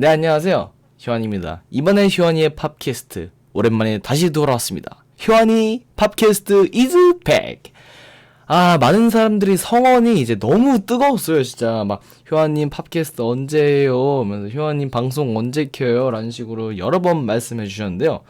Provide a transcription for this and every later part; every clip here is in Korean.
네, 안녕하세요. 효환입니다. 이번에 효환이의 팝캐스트 오랜만에 다시 돌아왔습니다. 효환이 팝캐스트 back. 아, 많은 사람들이 성원이 이제 너무 뜨거웠어요, 진짜. 막, 효환님 팝캐스트 언제예요? 하면서 효환님 방송 언제 켜요? 라는 식으로 여러 번 말씀해 주셨는데요.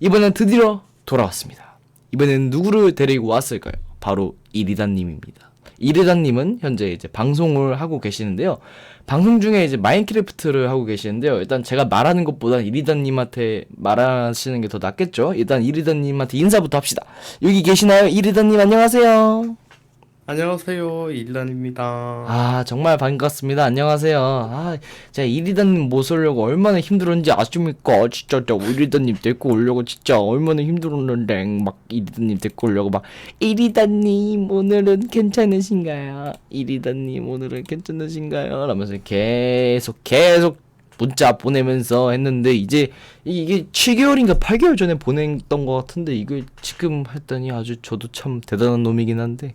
이번엔 드디어 돌아왔습니다. 이번엔 누구를 데리고 왔을까요? 바로 이리다님입니다. 이리다님은 현재 이제 방송을 하고 계시는데요. 방송 중에 이제 마인크래프트를 하고 계시는데요. 일단 제가 말하는 것보다 이리다님한테 말하시는 게 더 낫겠죠? 일단 이리다님한테 인사부터 합시다. 여기 계시나요? 이리다님 안녕하세요. 안녕하세요 일란입니다. 아 정말 반갑습니다. 안녕하세요. 아 제가 이리다님 모시려고 얼마나 힘들었는지 아십니까? 진짜 저 이리다님 데리고 오려고 진짜 얼마나 힘들었는데 막 이리다님 데리고 오려고 막 이리다님 오늘은 괜찮으신가요? 이리다님 오늘은 괜찮으신가요? 라면서 계속 계속 문자 보내면서 했는데 이제 이게 7개월인가 8개월 전에 보냈던 것 같은데 이걸 지금 했더니 아주 저도 참 대단한 놈이긴 한데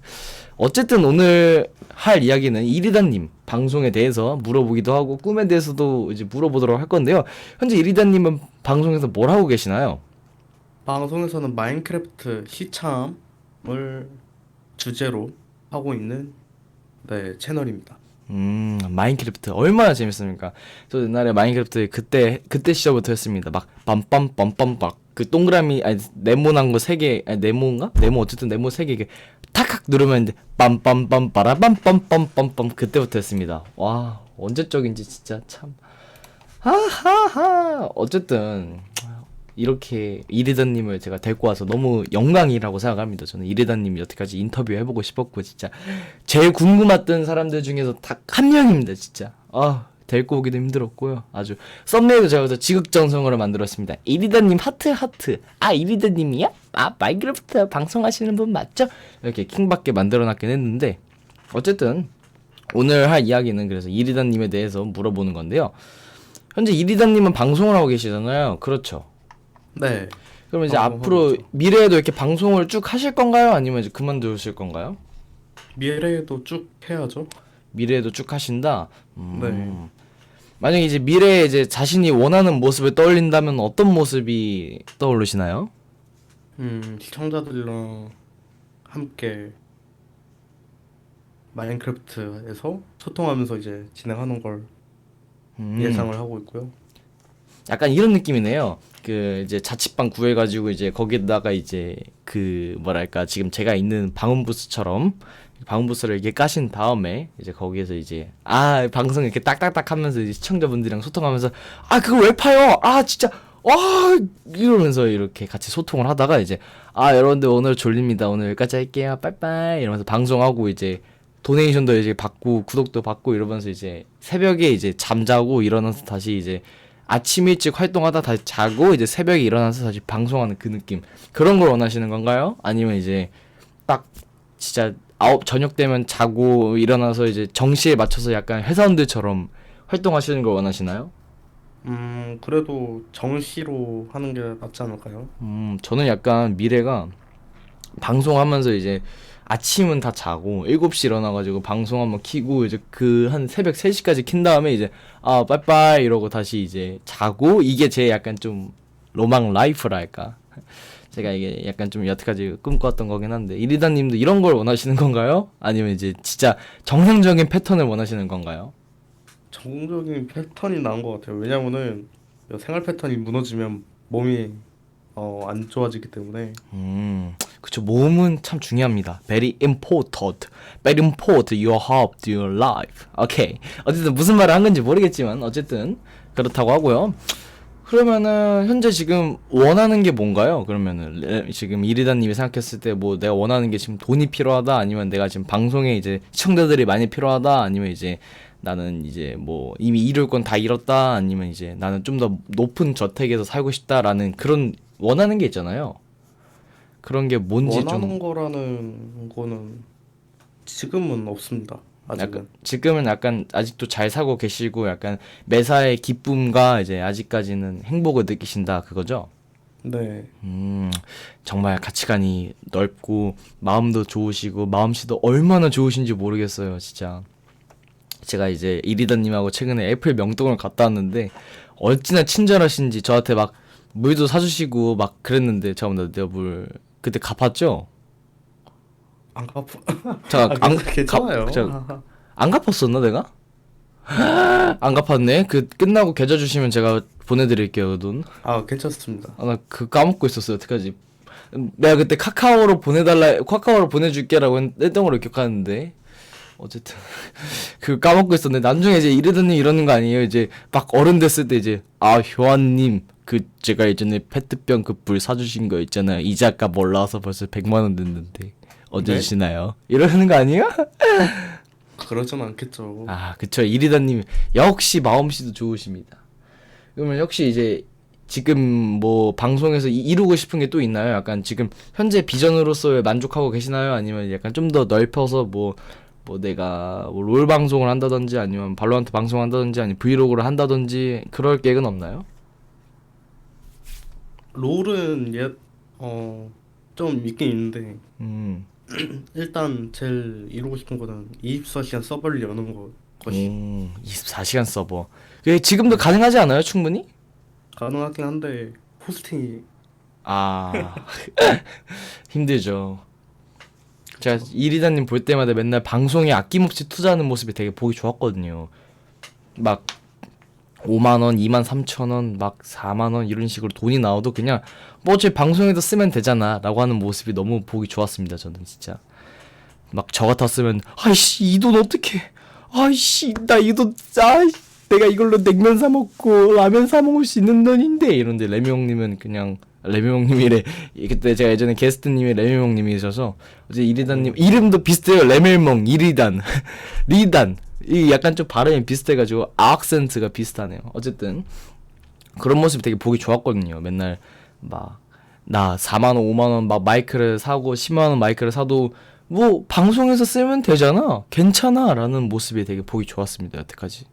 어쨌든 오늘 할 이야기는 이리다님 방송에 대해서 물어보기도 하고 꿈에 대해서도 이제 물어보도록 할 건데요. 현재 이리다님은 방송에서 뭘 하고 계시나요? 방송에서는 마인크래프트 시참을 주제로 하고 있는 네 채널입니다. 음 마인크래프트 얼마나 재밌습니까? 저 옛날에 마인크래프트 그때 그때 시절부터 했습니다. 막 빰빰빰빰 막그 동그라미 아니 네모난 거 세 개 아니 네모인가? 네모 어쨌든 네모 세 개 이게 탁탁 누르면 이제 빰빰빰 빠라빰 빰빰빰빰 그때부터 했습니다. 와 언제적인지 진짜 참 하하하 어쨌든 이렇게 이리다님을 제가 데리고 와서 너무 영광이라고 생각합니다. 저는 이리다님이 여태까지 인터뷰 해보고 싶었고 진짜 제일 궁금했던 사람들 중에서 딱 한 명입니다. 진짜 아 데리고 오기도 힘들었고요. 아주 썸네일도 제가 그래서 지극정성으로 만들었습니다. 이리다님 하트 하트 아 이리다님이야? 아 마인크래프트 방송하시는 분 맞죠? 이렇게 킹받게 만들어놨긴 했는데 어쨌든 오늘 할 이야기는 그래서 이리다님에 대해서 물어보는 건데요. 현재 이리다님은 방송을 하고 계시잖아요. 그렇죠. 네 그러면 이제 방송하고 앞으로 있죠. 미래에도 이렇게 방송을 쭉 하실 건가요? 아니면 이제 그만두실 건가요? 미래에도 쭉 해야죠. 미래에도 쭉 하신다. 음. 네. 만약에 이제 미래에 이제 자신이 원하는 모습을 떠올린다면 어떤 모습이 떠오르시나요? 음 시청자들이랑 함께 마인크래프트에서 소통하면서 이제 진행하는 걸 음. 예상을 하고 있고요. 약간 이런 느낌이네요. 그 이제 자취방 구해가지고 이제 거기다가 이제 그 뭐랄까 지금 제가 있는 방음 부스처럼 방음 부스를 이렇게 까신 다음에 이제 거기에서 이제 아 방송 이렇게 딱딱딱 하면서 이제 시청자분들이랑 소통하면서 아 그거 왜 파요? 아 진짜 와 이러면서 이렇게 같이 소통을 하다가 이제 아 여러분들 오늘 졸립니다 오늘 여기까지 할게요 빠이빠이 이러면서 방송하고 이제 도네이션도 이제 받고 구독도 받고 이러면서 이제 새벽에 이제 잠자고 일어나서 다시 이제 아침 일찍 활동하다 다시 자고 이제 새벽에 일어나서 다시 방송하는 그 느낌 그런 걸 원하시는 건가요? 아니면 이제 딱 진짜 아홉 저녁 되면 자고 일어나서 이제 정시에 맞춰서 약간 회사원들처럼 활동하시는 걸 원하시나요? 음 그래도 정시로 하는 게 낫지 않을까요? 음 저는 약간 미래가 방송하면서 이제 아침은 다 자고 7시 일어나가지고 방송 한번 키고 이제 그 한 새벽 3시까지 킨 다음에 이제 아 빠이빠이 이러고 다시 이제 자고 이게 제 약간 좀 로망 라이프랄까 제가 이게 약간 좀 여태까지 꿈꿔왔던 거긴 한데 이리다님도 이런 걸 원하시는 건가요? 아니면 이제 진짜 정상적인 패턴을 원하시는 건가요? 정적인 패턴이 나은 것 같아요. 왜냐면은 생활 패턴이 무너지면 몸이 어, 안 좋아지기 때문에 음, 그쵸. 몸은 참 중요합니다. Very important. Very important. Your health, your life. 오케이. 어쨌든 무슨 말을 한 건지 모르겠지만 어쨌든 그렇다고 하고요. 그러면은 현재 지금 원하는 게 뭔가요? 그러면은 레- 지금 이리다님이 생각했을 때 뭐 내가 원하는 게 지금 돈이 필요하다 아니면 내가 지금 방송에 이제 시청자들이 많이 필요하다 아니면 이제 나는 이제 뭐 이미 이룰 건 다 이뤘다 아니면 이제 나는 좀 더 높은 저택에서 살고 싶다라는 그런 원하는 게 있잖아요. 그런 게 뭔지 원하는 좀 거라는 거는 지금은 없습니다. 아직은. 약간 지금은 약간 아직도 잘 사고 계시고 약간 매사의 기쁨과 이제 아직까지는 행복을 느끼신다 그거죠? 네. 음, 정말 가치관이 넓고 마음도 좋으시고 마음씨도 얼마나 좋으신지 모르겠어요, 진짜. 제가 이제 이리다님하고 최근에 애플 명동을 갔다 왔는데 어찌나 친절하신지 저한테 막 물도 사주시고 막 그랬는데 잠깐만 내가 물 그때 갚았죠? 안 갚아. 제가 아, 안, 괜찮아요. 갚- 안 갚았었나 내가? 안 갚았네. 그 끝나고 계좌 주시면 제가 보내드릴게요 그 돈. 아 괜찮습니다. 아 나 그 까먹고 있었어요. 어떡하지? 음, 내가 그때 카카오로 보내달라 카카오로 보내줄게라고 했- 했던 걸로 기억하는데 어쨌든 그 까먹고 있었는데 나중에 이제 이러더니 이러는 거 아니에요? 이제 막 어른 됐을 때 이제 아 효안님 그 제가 예전에 페트병 그 불 사주신 거 있잖아요. 이자가 몰라서 벌써 100만 원 됐는데 언제 네? 주시나요? 이러는 거 아니에요? 그러진 않겠죠. 아, 그쵸. 이리다님 역시 마음씨도 좋으십니다. 그러면 역시 이제 지금 뭐 방송에서 이- 이루고 싶은 게 또 있나요? 약간 지금 현재 비전으로서 만족하고 계시나요? 아니면 약간 좀 더 넓혀서 뭐, 뭐 내가 뭐 롤 방송을 한다든지 아니면 발로한테 방송한다든지 아니면 브이로그를 한다든지 그럴 계획은 없나요? 롤은 옛어좀 있긴 있는데 음, 일단 제일 이루고 싶은 거는 24시간 서버를 여는 거 것이 음 24시간 서버. 그게 지금도 가능하지 않아요? 충분히? 가능하긴 한데 호스팅이 아 힘들죠. 제가 이리다님 볼 때마다 맨날 방송에 아낌없이 투자하는 모습이 되게 보기 좋았거든요. 막 5만 원, 2만 3천 원, 막 4만 원 이런 식으로 돈이 나와도 그냥 뭐 어차피 방송에도 쓰면 되잖아 라고 하는 모습이 너무 보기 좋았습니다. 저는 진짜. 막 저 같았으면 아이씨 이 돈 어떻게? 아이씨 나 이 돈아 내가 이걸로 냉면 사 먹고 라면 사 먹을 수 있는 돈인데. 이런데 레미 형님은 그냥 레미 형님이래. 그때 제가 예전에 게스트님이 레미 형님이셔서 어제 이리단님 이름도 비슷해요. 레멜멍 이리단. 리단 이 약간 좀 발음이 비슷해가지고 악센트가 비슷하네요. 어쨌든 그런 모습이 되게 보기 좋았거든요. 맨날 막 나 4만 원 5만 원 막 마이크를 사고 10만 원 마이크를 사도 뭐 방송에서 쓰면 되잖아. 괜찮아 라는 모습이 되게 보기 좋았습니다. 여태까지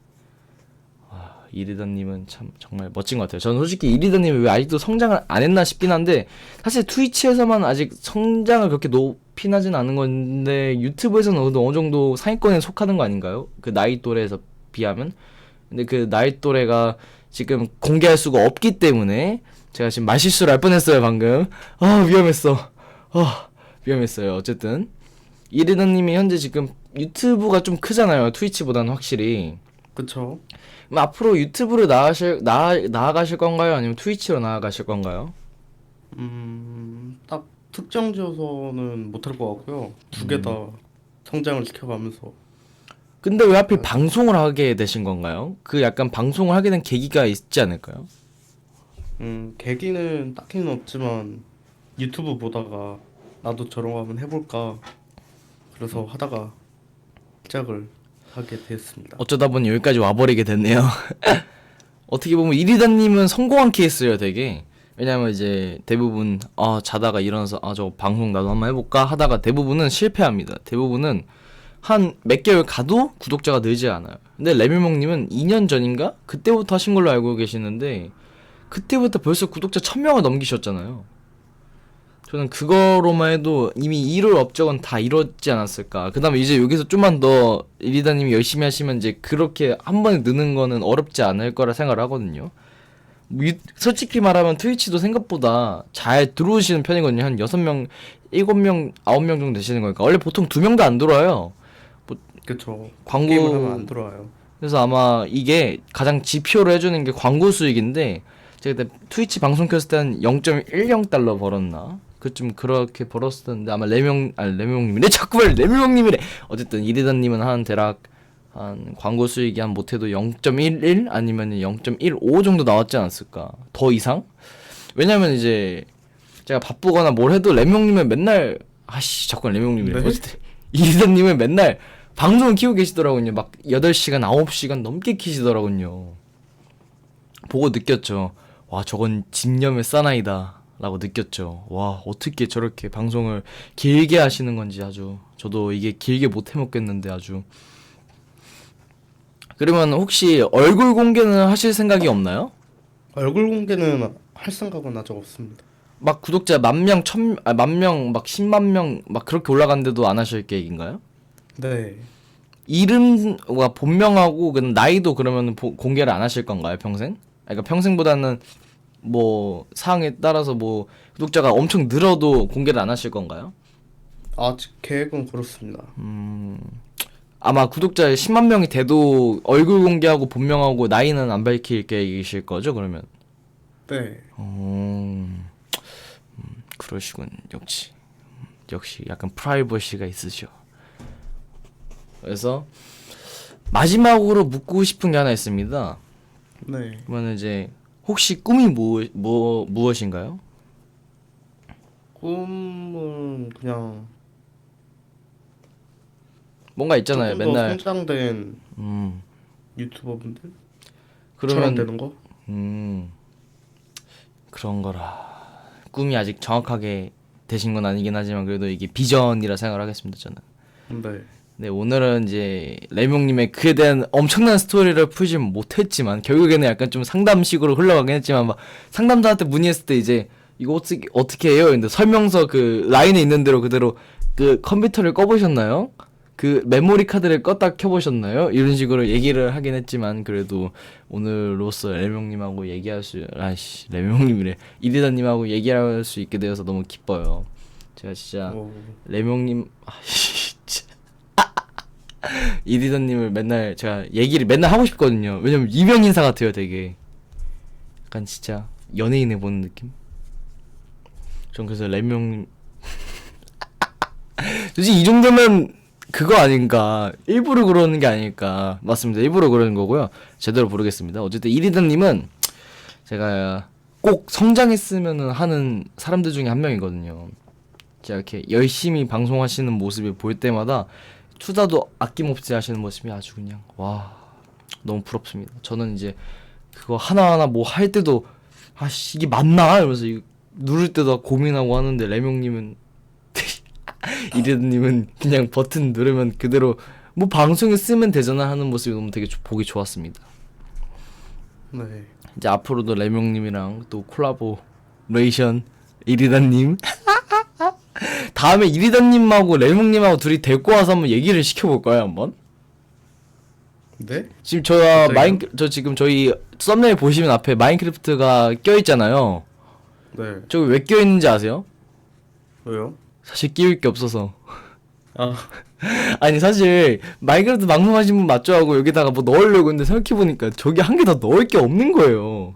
이리다님은 참 정말 멋진 것 같아요. 저는 솔직히 이리다님이 왜 아직도 성장을 안 했나 싶긴 한데 사실 트위치에서만 아직 성장을 그렇게 높이 하진 않은 건데 유튜브에서는 어느 정도 상위권에 속하는 거 아닌가요? 그 나이 또래에서 비하면 근데 그 나이 또래가 지금 공개할 수가 없기 때문에 제가 지금 말실수를 할 뻔했어요 방금 아 위험했어 아 위험했어요 어쨌든 이리다님이 현재 지금 유튜브가 좀 크잖아요 트위치보다는 확실히 그쵸? 그럼 앞으로 유튜브로 나아가실 나 나아가실 건가요? 아니면 트위치로 나아가실 건가요? 음 딱 특정 지어서는 못할 것 같고요. 두 개 다 성장을 시켜가면서 근데 왜 하필 방송을 하게 되신 건가요? 그 약간 방송을 하게 된 계기가 있지 않을까요? 음 계기는 딱히는 없지만 유튜브 보다가 나도 저런 거 한번 해볼까 그래서 하다가 시작을 하게 됐습니다. 어쩌다 보니 여기까지 와버리게 됐네요. 어떻게 보면 이리다님은 성공한 케이스예요, 되게. 왜냐면 이제 대부분 아 자다가 일어나서 아 저 방송 나도 한번 해볼까 하다가 대부분은 실패합니다. 대부분은 한 몇 개월 가도 구독자가 늘지 않아요. 근데 레미몽님은 2년 전인가 그때부터 하신 걸로 알고 계시는데 그때부터 벌써 구독자 1000명을 넘기셨잖아요. 저는 그거로만 해도 이미 이룰 업적은 다 이뤘지 않았을까. 그 다음에 이제 여기서 좀만 더 리다님이 열심히 하시면 이제 그렇게 한 번에 느는 거는 어렵지 않을 거라 생각을 하거든요. 뭐 유- 솔직히 말하면 트위치도 생각보다 잘 들어오시는 편이거든요. 한 6명, 7명, 9명 정도 되시는 거니까. 원래 보통 2명도 안 들어와요. 그쵸? 광고- 게임을 하면 안 들어와요. 그래서 아마 이게 가장 지표로 해주는 게 광고 수익인데 제가 그때 트위치 방송 켰을 때 한 0.10달러 벌었나? 그쯤 그렇게 벌었을 텐데 아마 레명 아니 레명님이래 자꾸 말 레명님이래. 어쨌든 이리다님은 한 대략 한 광고 수익이 한 못해도 0.11 아니면 0.15 정도 나왔지 않았을까? 더 이상? 왜냐면 이제 제가 바쁘거나 뭘 해도 레명님은 맨날 아씨 자꾸 레명님이래. 네? 어쨌든 이리다님은 맨날 방송을 키우고 계시더라고요. 막 8시간 9시간 넘게 키시더라고요. 보고 느꼈죠. 와 저건 집념의 사나이다 라고 느꼈죠 와 어떻게 저렇게 방송을 길게 하시는 건지 아주 저도 이게 길게 못 해먹겠는데 아주 그러면 혹시 얼굴 공개는 하실 생각이 없나요? 얼굴 공개는 할 생각은 아직 없습니다. 막 구독자 만 명, 천, 아, 만 명, 막 십만 명, 막 그렇게 올라갔는데도 안 하실 계획인가요? 네. 이름과 본명하고 그 나이도 그러면 보- 공개를 안 하실 건가요 평생? 그러니까 평생보다는 뭐 사항에 따라서 뭐 구독자가 엄청 늘어도 공개를 안 하실 건가요? 아직 계획은 그렇습니다. 아마 구독자 10만 명이 돼도 얼굴 공개하고 본명하고 나이는 안 밝힐 계획이실 거죠 그러면? 네. 음, 음, 그러시군 역시 음, 역시 약간 프라이버시가 있으셔. 그래서 마지막으로 묻고 싶은 게 하나 있습니다. 네. 그러면 이제 혹시 꿈이 뭐, 뭐 무엇인가요? 꿈은 그냥 뭔가 있잖아요. 조금 더 맨날 성장된 음 유튜버분들처럼 그러면 되는 거? 음 그런 거라 꿈이 아직 정확하게 되신 건 아니긴 하지만 그래도 이게 비전이라 생각을 하겠습니다 저는. 네. 네, 오늘은 이제 레몽님의 그에 대한 엄청난 스토리를 풀지 못했지만 결국에는 약간 좀 상담식으로 흘러가긴 했지만 막 상담자한테 문의했을 때 이제 이거 어떻게 어떻게 해요? 근데 설명서 그 라인에 있는 대로 그대로 그 컴퓨터를 꺼보셨나요? 그 메모리 카드를 껐다 켜보셨나요? 이런 식으로 얘기를 하긴 했지만 그래도 오늘로써 레몽님하고 얘기할 수 아씨 레몽님이래 이리다님하고 얘기할 수 있게 되어서 너무 기뻐요. 제가 진짜 오, 레명님 아씨 이리더님을 맨날 제가 얘기를 맨날 하고 싶거든요. 왜냐면 이명 인사 같아요, 되게. 약간 진짜 연예인에 보는 느낌. 전 그래서 레명님 솔직히 이 정도면 그거 아닌가 일부러 그러는 게 아닐까 맞습니다 일부러 그러는 거고요 제대로 부르겠습니다 어쨌든 이리더님은 제가 꼭 성장했으면 하는 사람들 중에 한 명이거든요 제가 이렇게 열심히 방송하시는 모습을 볼 때마다 투자도 아낌없이 하시는 모습이 아주 그냥 와 너무 부럽습니다. 저는 이제 그거 하나하나 뭐 할 때도 아씨 이게 맞나 이러면서 누를 때도 고민하고 하는데 레명님은 이래님은 그냥 버튼 누르면 그대로 뭐 방송에 쓰면 되잖아 하는 모습이 너무 되게 조- 보기 좋았습니다. 네. 이제 앞으로도 레명님이랑 또 콜라보레이션 이리다님 다음에 이리다님하고 레명님하고 둘이 데리고 와서 한번 얘기를 시켜볼까요 한번? 네? 지금 저 갑자기요? 마인 저 지금 저희 썸네일 보시면 앞에 마인크래프트가 껴 있잖아요. 네. 저기 왜 껴 있는지 아세요? 왜요? 사실 끼울 게 없어서. 아, 아니 사실 마인크래프트 방송하신 분 맞죠 하고 여기다가 뭐 넣으려고 했는데 생각해 보니까 저기 한 개 더 넣을 게 없는 거예요.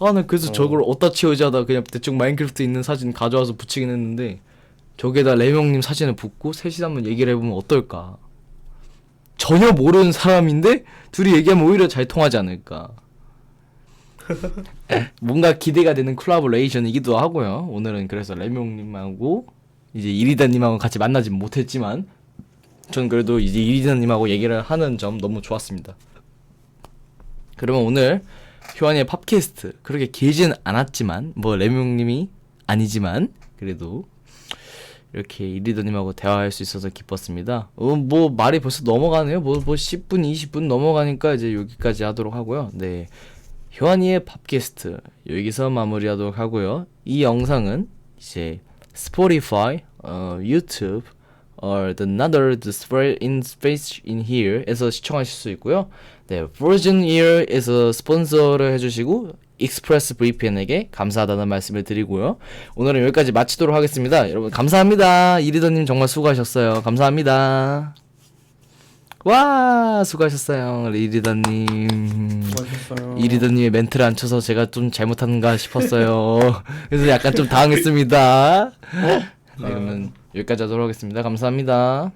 아 나 그래서 어. 저걸 어디다 치우지 하다 그냥 대충 마인크래프트 있는 사진 가져와서 붙이긴 했는데 저기에다 레명님 사진을 붙고 셋이 한번 얘기를 해보면 어떨까? 전혀 모르는 사람인데 둘이 얘기하면 오히려 잘 통하지 않을까? 뭔가 기대가 되는 콜라보레이션이기도 하고요. 오늘은 그래서 레명님하고 이제 이리다님하고 같이 만나지 못했지만 전 그래도 이제 이리다님하고 얘기를 하는 점 너무 좋았습니다. 그러면 오늘 효환이의 팝캐스트 그렇게 길지는 않았지만 뭐 레명님이 아니지만 그래도 이렇게 이리더님하고 대화할 수 있어서 기뻤습니다. 어, 뭐 말이 벌써 넘어가네요. 뭐, 뭐 10분, 20분 넘어가니까 이제 여기까지 하도록 하고요. 네. 효환이의 팝캐스트 여기서 마무리하도록 하고요. 이 영상은 이제 스포티파이, 어, 유튜브, or the another the spread in space in here에서 시청하실 수 있고요. 네, Virgin Ear에서 스폰서를 해주시고 익스프레스 VPN에게 감사하다는 말씀을 드리고요. 오늘은 여기까지 마치도록 하겠습니다. 여러분 감사합니다. 이리더님 정말 수고하셨어요. 감사합니다. 와 수고하셨어요, 이리더님. 수고하셨어요. 이리더님의 멘트를 안 쳐서 제가 좀 잘못한가 싶었어요. 그래서 약간 좀 당황했습니다. 네, 그러면 여기까지 하도록 하겠습니다. 감사합니다.